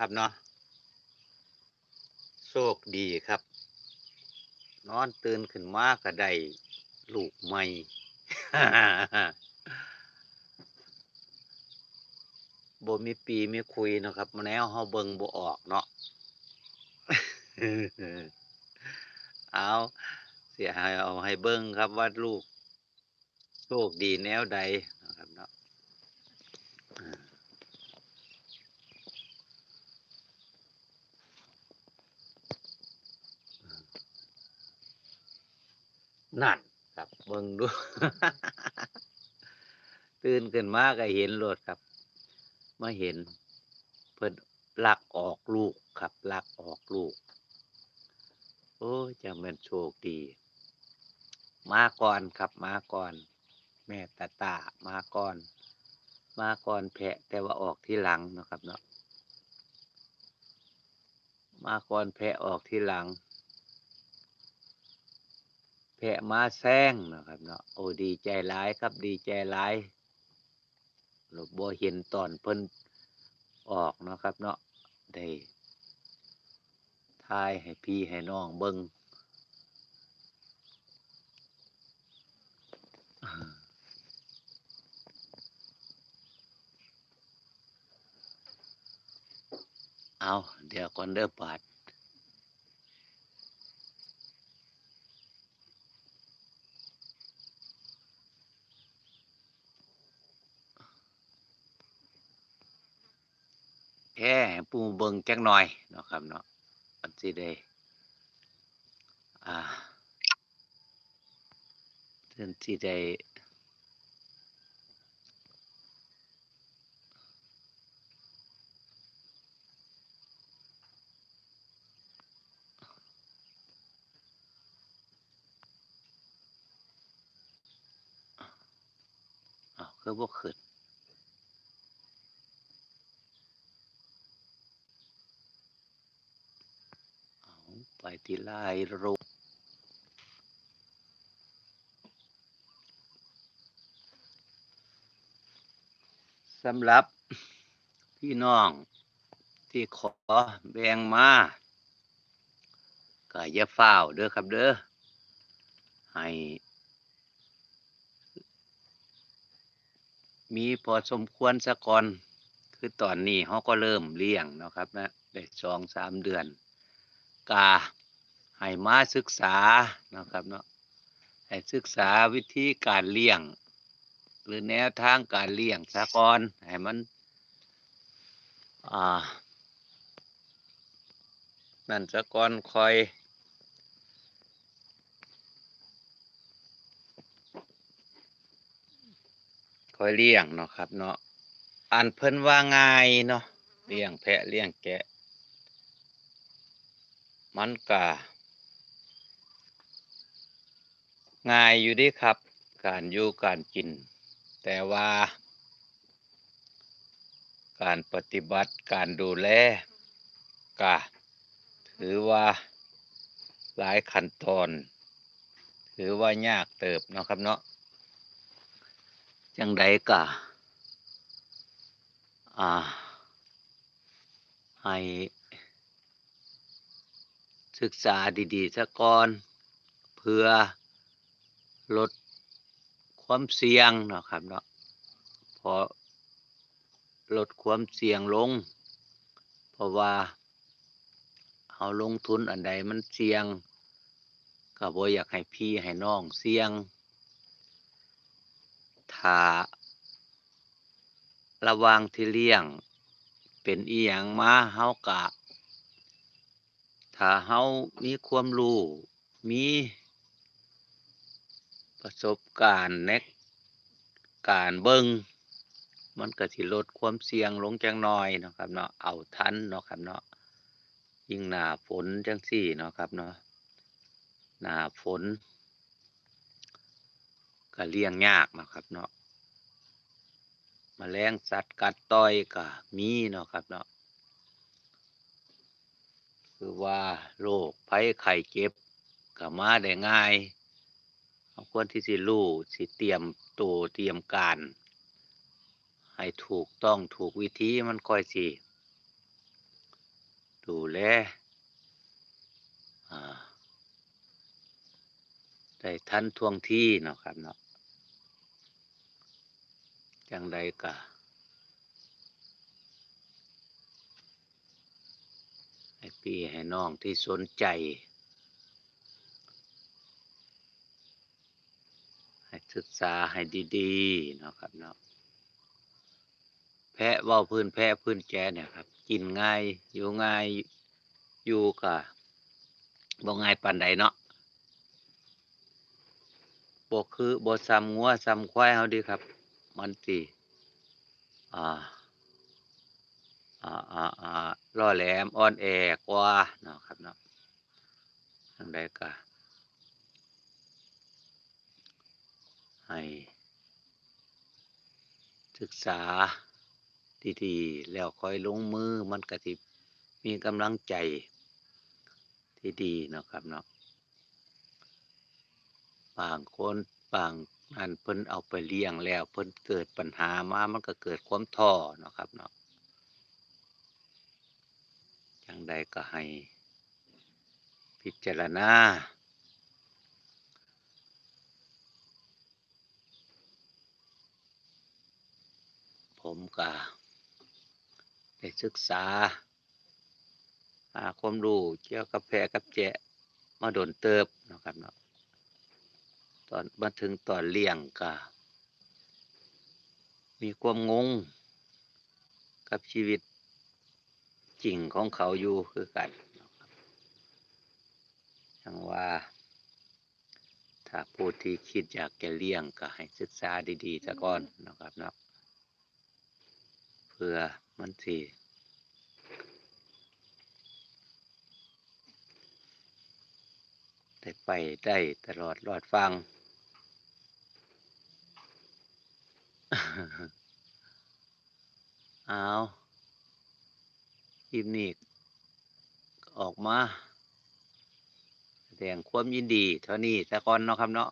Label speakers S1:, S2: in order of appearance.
S1: ครับเนาะโชคดีครับ นอนตื่นขึ้นมาก็ได้ลูกใหม่บ่มีปีมีคุยนะครับมาแนวเฮาเบิ่งบ่ออกเนาะเอาเสียหายเอาให้เบิ่งครับว่าลูกโชคดีแนวใดนะครับเนาะ นั่นครับเบิ่งดู ตื่นขึ้นมาก็เห็นรถครับมาเห็น เพิ่นลักออกลูกครับลักออกลูก โอ้จะเป็นโชคดี มาก่อนครับ มาก่อน แม่ตาตามาก่อน มาก่อนแพะ แต่ว่าออกที่หลังนะครับเนาะมาก่อนแพะออกที่หลัง แพะมาแซงนะครับเนาะโอ้ดีใจหลายครับดีใจหลายเราบ่เห็นตอนเพิ่นออกนะครับเนาะได้ทายให้พี่ให้น้องเบิงอ่าเอาเดี๋ยวก่อนเด้อบาด แค่ให้ปูเบิ่งจักหน่อยเนาะครับเนาะมันสิได้อ่าเพิ่นสิได้อ้าวคือบ่ขึ้นเอา ไปที่ลายรูสำหรับพี่น้องที่ขอแบ่งมาก็อย่าฟ้าเด้อครับเด้อให้ มีพอสมควรซะก่อน คือตอนนี้เขาก็เริ่มเลี้ยงนะครับนะได้สองสามเดือน กา ให้มาศึกษาเนาะครับเนาะให้ศึกษาวิธีการเลี้ยง หรือแนวทางการเลี้ยงซะกอนให้มันอ่านั่นซะกอนคอยคอยเลี้ยงเนาะครับเนาะอันเพิ่นว่าง่ายเนาะเลี้ยงแพะเลี้ยงแกะ มันก็ ง่ายอยู่ดีครับ การอยู่การกิน แต่ว่า การปฏิบัติการดูแลก็ถือว่าหลายขั้นตอน ถือว่ายากเติบเนาะครับเนาะจังใดก็อ่าให้ศึกษาดีๆซะก่อน เพื่อ ลดความเสี่ยงเนาะครับเนาะพอลดความเสี่ยงลง เพราะว่าเอาลงทุนอันใดมันเสี่ยงก็บ่อยากให้พี่ให้น้องเสี่ยงถ้าระว่างที่เลี้ยง เป็นอีหยังมาเฮากะ ถ้าเฮามีความรู้มี ประสบการณ์ในการเบิ่งมันก็สิลดความเสี่ยงลงจักหน่อยเนาะครับเนาะเอาทันเนาะครับเนาะยิ่งหนาฝนจังซี้เนาะครับเนาะหนาฝนก็เลี้ยงยากนาะครับเนาะแมลงสัตว์กัดต่อยก็มีเนาะครับเนาะคือว่าโรคภัยไข้เจ็บก็มาได้ง่าย เราควรที่สิรู้สิเตรียมตัวเตรียมการ ให้ถูกต้องถูกวิธีมันค่อยสิดูแลอ่าได้ทันท่วงทีเนาะครับเนาะจังใดก็ให้พี่ให้น้องที่สนใจ ให้ ศึกษาให้ดีๆเนาะครับเนาะแพะว่าพื้นแพะพื้นแกเนี่ยครับ กินง่ายอยู่ง่ายอยู่ก็บ่ง่ายปานใดเนาะบ่คือบ่ซ้ำงัวซ้ำควายเฮาดีครับ มันสิอ่าอ่าอ่าอ่าล่อแหลมอ่อนแอกว่าเนาะครับเนาะจังใดก็ ให้ศึกษาดีๆแล้วค่อยลงมือมันก็สิมีกำลังใจที่ดีเนาะครับเนาะบางคนบางอันเพิ่นเอาไปเลี้ยงแล้วเพิ่นเกิดปัญหามามันก็เกิดความท้อเนาะครับเนาะจังใดก็ให้พิจารณา ผมก็ได้ศึกษาหาความรู้เกี่ยวกับแพะกับแจะมาโดนเติบนะครับเนาะตอนมาถึงตอนเลี้ยงก็มีความงงกับชีวิตจริงของเขาอยู่คือกันเนาะครับอย่างว่า ถ้าผู้ที่คิดอยากจะเลี้ยงก็ให้ศึกษาดีๆซะก่อนนะครับเนาะ พื่อมันสิได้ไปได้ตลอดรอดฟัง เอาคลิปนี้ออกมา แสดงความยินดี เท่านี้ซะก่อนเนาะครับเนาะ